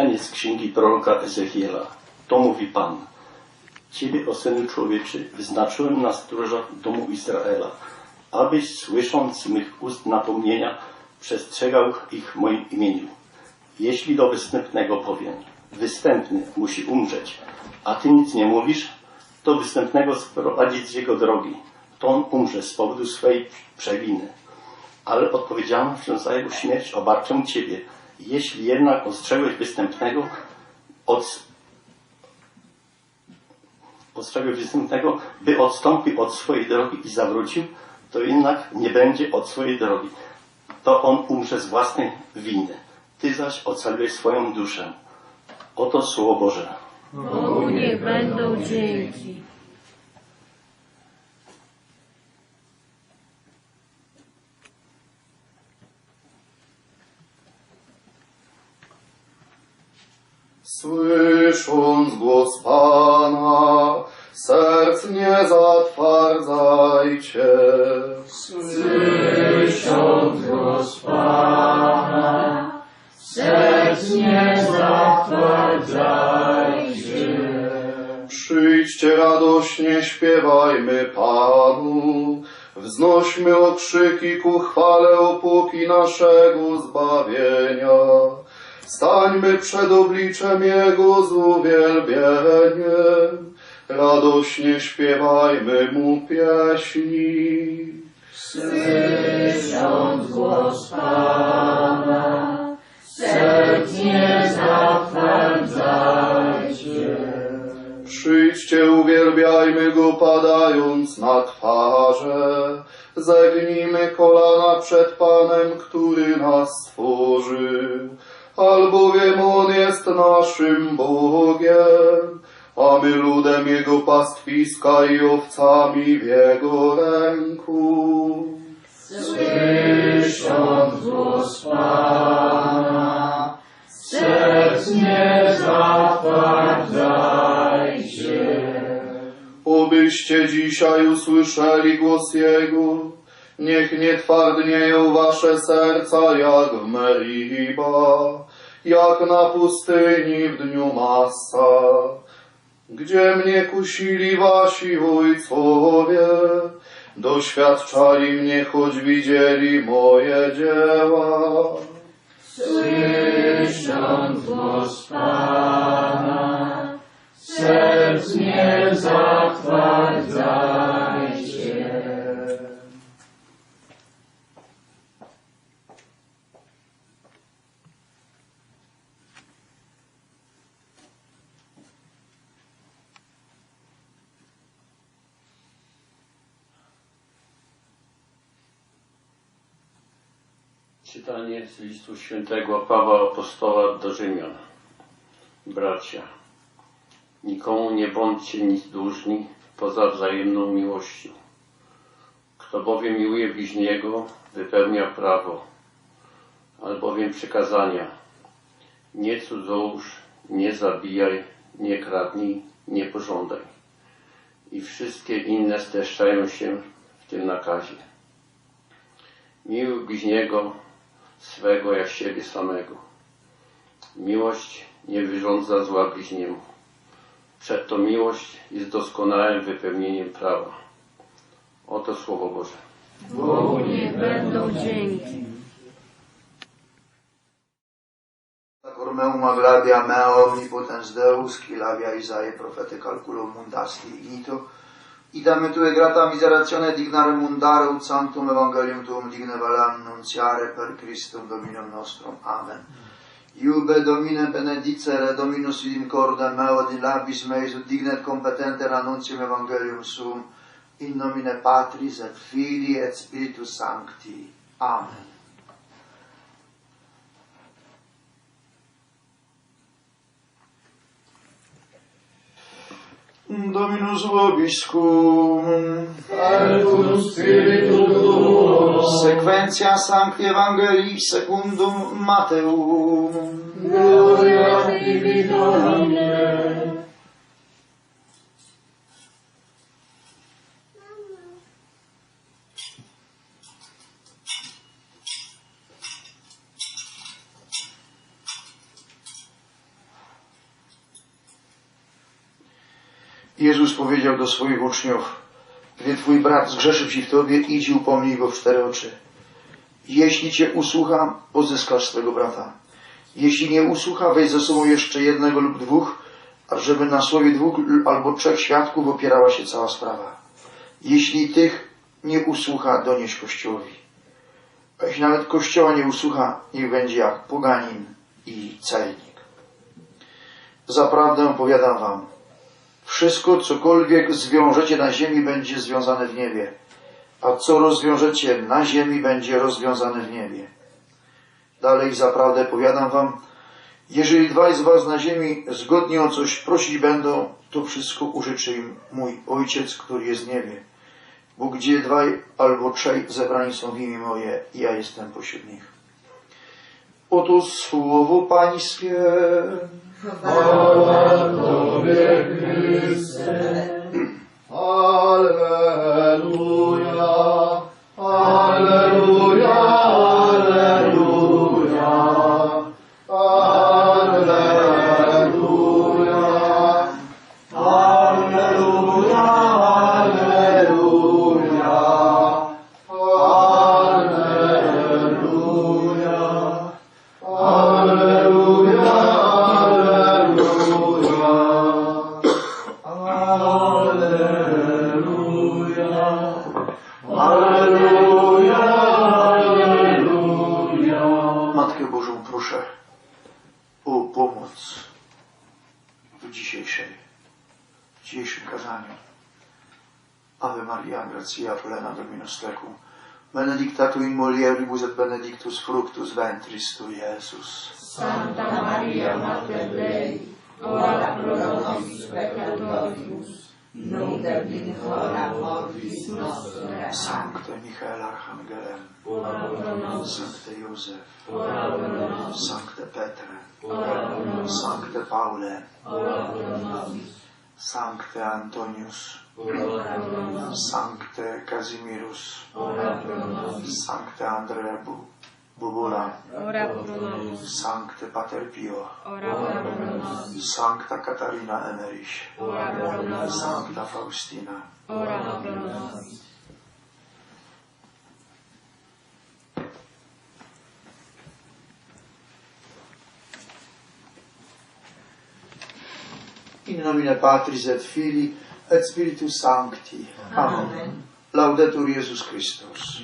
Z księgi proroka Ezechiela. To mówi Pan. Ciebie, o synu człowieczy, wyznaczyłem na stróża domu Izraela, abyś słysząc mych ust napomnienia, przestrzegał ich w moim imieniu. Jeśli do występnego powiem, występny musi umrzeć, a ty nic nie mówisz, to występnego sprowadzić z jego drogi, to on umrze z powodu swej przewiny. Ale odpowiedzialnością za jego śmierć obarczę ciebie. Jeśli jednak ostrzegłeś występnego od ostrzegłeś występnego, by odstąpił od swojej drogi i zawrócił, to jednak nie będzie od swojej drogi. To on umrze z własnej winy. Ty zaś ocaliłeś swoją duszę. Oto Słowo Boże. Bogu będą dzięki. Słysząc głos Pana, serc nie zatwardzajcie. Słysząc głos Pana, serc nie zatwardzajcie. Przyjdźcie radośnie, śpiewajmy Panu, wznośmy okrzyki ku chwale opłoki naszego zbawienia. Stańmy przed obliczem Jego z uwielbieniem, radośnie śpiewajmy Mu pieśni. Słysząc głos Pana, serc nie zatwardzajcie. Przyjdźcie, uwielbiajmy Go padając na twarze, zegnijmy kolana przed Panem, który nas stworzył, albowiem On jest naszym Bogiem, a my ludem Jego pastwiska i owcami w Jego ręku. Słysząc głos Pana, serc nie zatwardzajcie. Obyście dzisiaj usłyszeli głos Jego, niech nie twardnieją wasze serca jak w Meriba, jak na pustyni w dniu Massa, gdzie mnie kusili wasi ojcowie, doświadczali mnie, choć widzieli moje dzieła. Słysząc głos Pana, serc nie zatwardzajcie. Czytanie z listu świętego Pawła Apostoła do Rzymian. Bracia, nikomu nie bądźcie nic dłużni poza wzajemną miłością. Kto bowiem miłuje bliźniego, wypełnia prawo, albowiem przykazania nie cudzołóż, nie zabijaj, nie kradnij, nie pożądaj. I wszystkie inne streszczają się w tym nakazie. Miłuj bliźniego swego jak siebie samego. Miłość nie wyrządza zła bliźniemu. Przedto miłość jest doskonałym wypełnieniem prawa. Oto Słowo Boże. Bogu niech będą dzięki. Sacor meum agladia mea omnipotens Deus, qui labia Isae profete calculum mundasti ignito, Idam tue grata miserazione dignare mundare ut santum evangelium tuum digne vale nuntiare per Christum Dominum nostrum. Amen. Iube Domine benedicere Dominus in corda meo di labis meis ut digne et competente annuntium evangelium suum in nomine Patris et Filii et Spiritus Sancti. Amen. Dominus vobiscum. Sequentia Sancti Evangelii secundum Mateum. Gloria tibi Domine. Jezus powiedział do swoich uczniów, gdy twój brat zgrzeszył ci w tobie, idź i upomnij go w cztery oczy. Jeśli cię usłucha, pozyskasz swego brata. Jeśli nie usłucha, weź ze sobą jeszcze jednego lub dwóch, ażeby na słowie dwóch albo trzech świadków opierała się cała sprawa. Jeśli tych nie usłucha, donieś Kościołowi. A jeśli nawet Kościoła nie usłucha, niech będzie jak poganin i celnik. Zaprawdę powiadam wam, wszystko cokolwiek zwiążecie na ziemi będzie związane w niebie, a co rozwiążecie na ziemi będzie rozwiązane w niebie. Dalej zaprawdę powiadam wam, jeżeli dwaj z was na ziemi zgodnie o coś prosić będą, to wszystko użyczy im mój Ojciec, który jest w niebie. Bo gdzie dwaj albo trzej zebrani są w imię moje, ja jestem pośród nich. Oto słowo Pańskie. Alleluja, Alleluja, Alleluja, nostrecum. Benedictatum in mulieribus et benedictus fructus ventris tu, Iesus. Santa Maria, Mater Dei, ora pro nobis peccatoribus, nunc et in hora mortis nostre. Sancte Michael Archangelem, ora pro nobis. Sancte Iosef, ora pro nobis. Sancte Petre, ora pro nobis. Sancte Paule, ora pro nobis. Sancte Antonius, Ora pro nobis. Sancte Casimirus. Ora pro nobis. Sancte Andrea Bu. Bubula. Ora pro nobis. Sancte Pater Pio. Ora pro nobis. Sancta Catarina Emerich. Ora pro nobis. Sancta Faustina. Ora pro nobis. In nomine Patris et Filii et Spiritus Sancti. Amen. Amen. Laudetur Jezus Chrystus.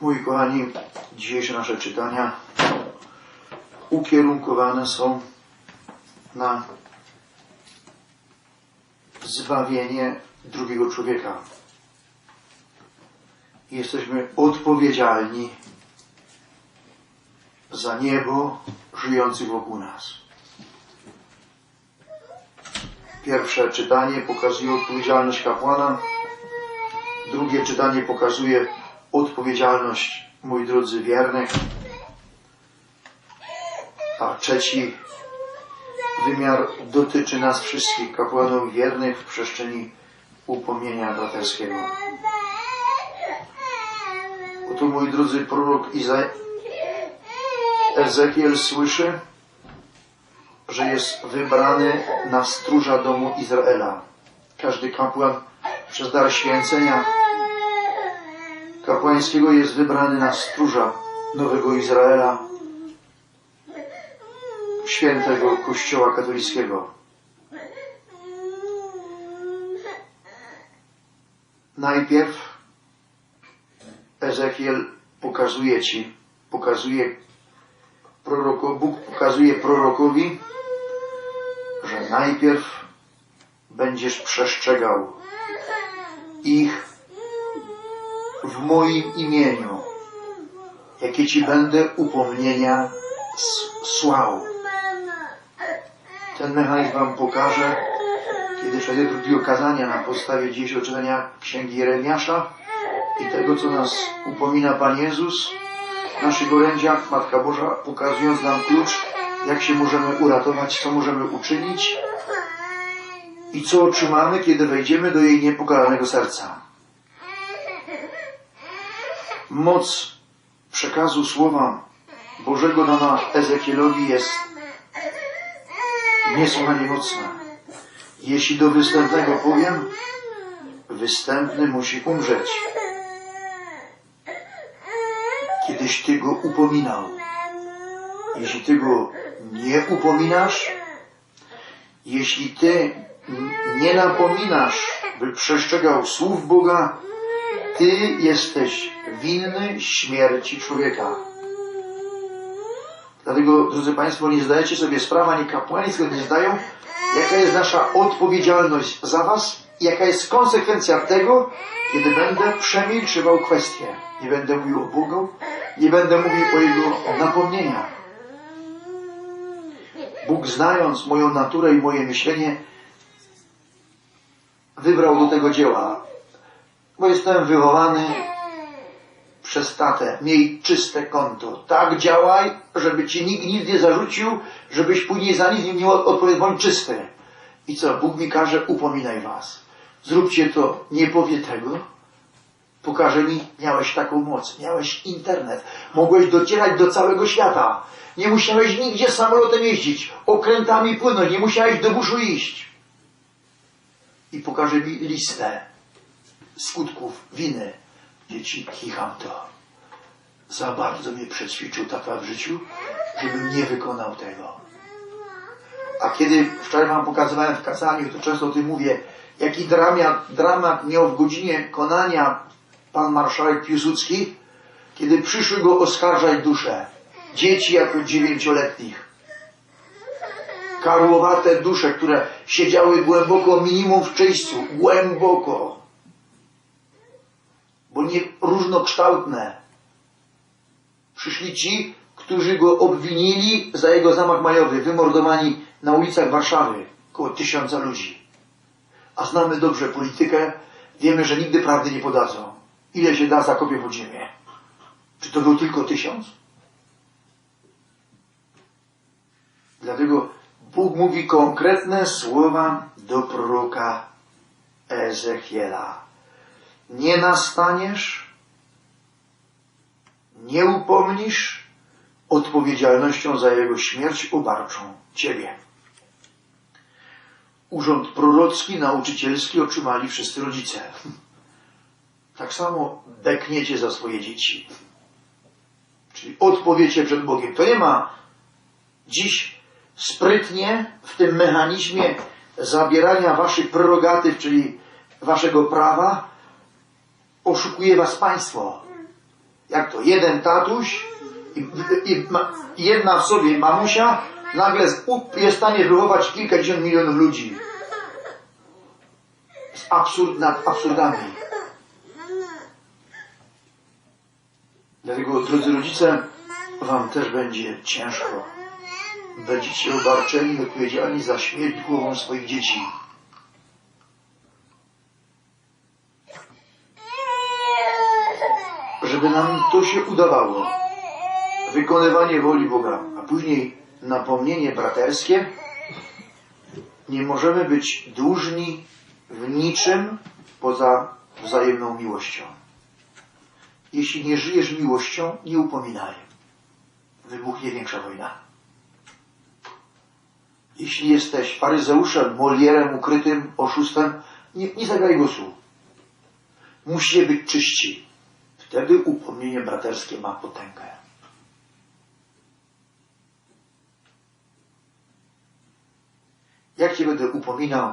Mój kochani, dzisiejsze nasze czytania ukierunkowane są na zbawienie drugiego człowieka. Jesteśmy odpowiedzialni za niebo żyjących wokół nas. Pierwsze czytanie pokazuje odpowiedzialność kapłana, drugie czytanie pokazuje odpowiedzialność, moi drodzy, wiernych, a trzeci wymiar dotyczy nas wszystkich, kapłanów wiernych w przestrzeni upomnienia braterskiego. Oto, moi drodzy, prorok Iza... Ezekiel słyszy, że jest wybrany na stróża domu Izraela. Każdy kapłan przez dar święcenia kapłańskiego jest wybrany na stróża Nowego Izraela, świętego Kościoła katolickiego. Najpierw Ezekiel pokazuje Ci, pokazuje proroko, Bóg pokazuje prorokowi, że najpierw będziesz przestrzegał ich w moim imieniu, jakie Ci będę upomnienia słał. Ten mechanizm Wam pokażę, kiedy przejdę do drugiego kazania na podstawie dzisiejszego czytania Księgi Jeremiasza i tego, co nas upomina Pan Jezus, w naszych orędziach Matka Boża pokazując nam klucz, jak się możemy uratować, co możemy uczynić i co otrzymamy, kiedy wejdziemy do jej niepokalanego serca. Moc przekazu Słowa Bożego dana Ezekielowi jest niesłychanie mocna. Jeśli do występnego powiem, występny musi umrzeć. Kiedyś Ty go upominał. Jeśli Ty go nie upominasz, jeśli Ty nie napominasz, by przestrzegał słów Boga, Ty jesteś winny śmierci człowieka. Dlatego, drodzy Państwo, nie zdajecie sobie sprawy, ani kapłani sobie nie zdają, jaka jest nasza odpowiedzialność za Was, i jaka jest konsekwencja tego, kiedy będę przemilczywał kwestię. Nie będę mówił o Bogu, nie będę mówił o Jego napomnieniach. Bóg, znając moją naturę i moje myślenie, wybrał do tego dzieła, bo jestem wychowany przez tatę. Miej czyste konto. Tak działaj, żeby ci nikt nic nie zarzucił, żebyś później za nic nie odpowiedział. Bądź czysty. I co? Bóg mi każe, upominaj was. Zróbcie to. Nie powie tego. Pokaże mi, miałeś taką moc, miałeś internet, mogłeś docierać do całego świata. Nie musiałeś nigdzie samolotem jeździć, okrętami płynąć, nie musiałeś do buszu iść. I pokaże mi listę skutków winy. Dzieci, kicham to. Za bardzo mnie przećwiczył tata w życiu, żebym nie wykonał tego. A kiedy wczoraj wam pokazywałem w kazaniu, to często o tym mówię, jaki dramat, dramat miał w godzinie konania pan marszałek Piłsudski, kiedy przyszły go oskarżać dusze. Dzieci jako dziewięcioletnich. Karłowate dusze, które siedziały głęboko, minimum w czyśćcu, głęboko. Bo nie różnokształtne. Przyszli ci, którzy go obwinili za jego zamach majowy, wymordowani na ulicach Warszawy, około tysiąca ludzi. A znamy dobrze politykę, wiemy, że nigdy prawdy nie podadzą. Ile się da, zakopię pod ziemię. Czy to był tylko tysiąc? Dlatego Bóg mówi konkretne słowa do proroka Ezechiela. Nie nastaniesz, nie upomnisz, odpowiedzialnością za jego śmierć obarczą ciebie. Urząd prorocki, nauczycielski otrzymali wszyscy rodzice. Tak samo bekniecie za swoje dzieci. Czyli odpowiecie przed Bogiem. To nie ma dziś sprytnie w tym mechanizmie zabierania waszych prerogatyw, czyli waszego prawa, oszukuje was państwo. Jak to? Jeden tatuś i, i ma, jedna w sobie mamusia nagle jest w stanie wychować kilkadziesiąt milionów ludzi. Z absurd nad absurdami. Dlatego, drodzy rodzice, wam też będzie ciężko. Będziecie obarczeni odpowiedzialni za śmierć głową swoich dzieci. Żeby nam to się udawało, wykonywanie woli Boga, a później napomnienie braterskie, nie możemy być dłużni w niczym poza wzajemną miłością. Jeśli nie żyjesz miłością, nie upominaj. Wybuchnie większa wojna. Jeśli jesteś faryzeuszem, molierem ukrytym, oszustem, nie, nie zagraj głosu. Musicie być czyści. Wtedy upomnienie braterskie ma potęgę. Jak cię będę upominał?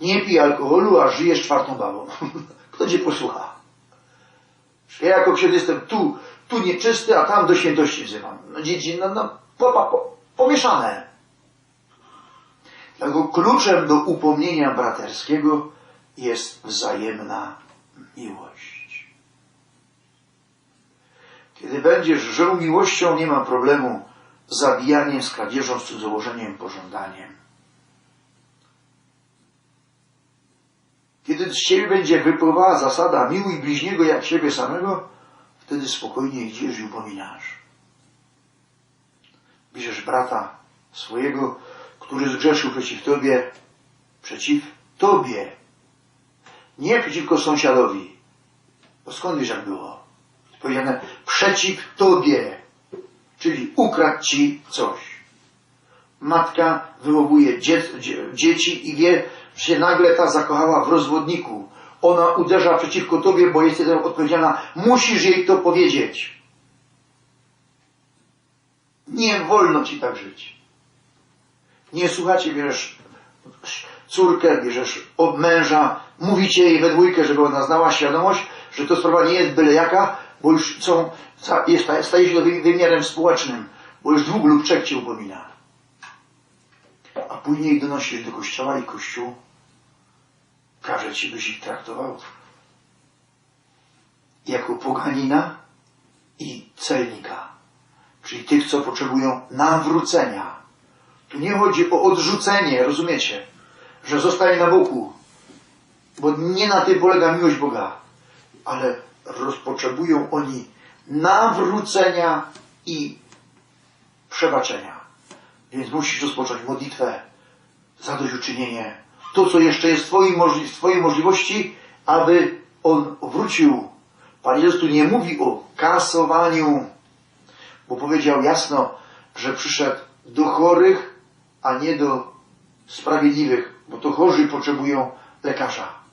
Nie pij alkoholu, a żyjesz czwartą babą. Kto cię posłucha? Ja jako ksiądz jestem tu, tu nieczysty, a tam do świętości wzywam. No dzieci, no, no po, po, pomieszane. Dlatego kluczem do upomnienia braterskiego jest wzajemna miłość. Kiedy będziesz żył miłością, nie ma problemu z zabijaniem, z kradzieżą, z cudzołożeniem, pożądaniem. Kiedy z ciebie będzie wypływała zasada miłuj bliźniego jak siebie samego, wtedy spokojnie idziesz i upominasz. Bierzesz brata swojego, który zgrzeszył przeciw tobie, przeciw tobie, nie przeciwko sąsiadowi. Bo skąd wiesz, jak było? Powiedziane przeciw tobie, czyli ukradł ci coś. Matka wychowuje dzie- dzie- dzieci i wie, że się nagle ta zakochała w rozwodniku. Ona uderza przeciwko tobie, bo jest za to odpowiedzialna. Musisz jej to powiedzieć. Nie wolno ci tak żyć. Nie słuchacie, bierzesz córkę, bierzesz od męża, mówicie jej we dwójkę, żeby ona znała świadomość, że to sprawa nie jest byle jaka, bo już są, staje się to wy- wymiarem społecznym, bo już dwóch lub trzech cię upomina. A później donosisz do kościoła i kościół każe ci, byś ich traktował jako poganina i celnika, czyli tych, co potrzebują nawrócenia. Tu nie chodzi o odrzucenie, rozumiecie, że zostaje na boku, bo nie na tym polega miłość Boga, ale rozpotrzebują oni nawrócenia i przebaczenia. Więc musisz rozpocząć modlitwę, zadośćuczynienie, to co jeszcze jest w twojej, możli- w twojej możliwości, aby on wrócił. Pan Jezus tu nie mówi o kasowaniu, bo powiedział jasno, że przyszedł do chorych, a nie do sprawiedliwych, bo to chorzy potrzebują lekarza.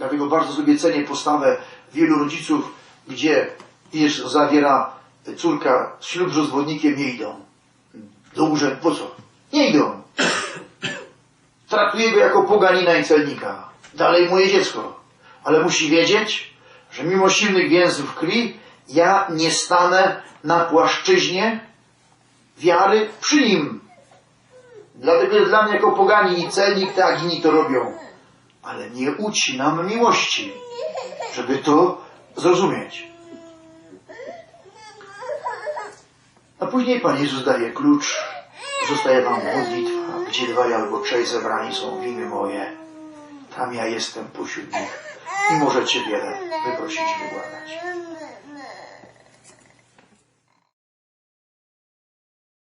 Dlatego bardzo sobie cenię postawę wielu rodziców, gdzie jest, zawiera córka ślub z rozwodnikiem, nie idą. Do urzędu, po co? Nie idą. Traktuje go jako poganina i celnika. Dalej moje dziecko. Ale musi wiedzieć, że mimo silnych więzów krwi, ja nie stanę na płaszczyźnie wiary przy nim. Dlatego dla mnie jako poganin i celnik, tak inni to robią. Ale nie ucinam miłości, żeby to zrozumieć. A później Pan Jezus daje klucz. Zostaje wam modlitwa, gdzie dwaj albo trzej zebrani są w imię moje. Tam ja jestem pośród nich i możecie wiele wyprosić i wybłagać.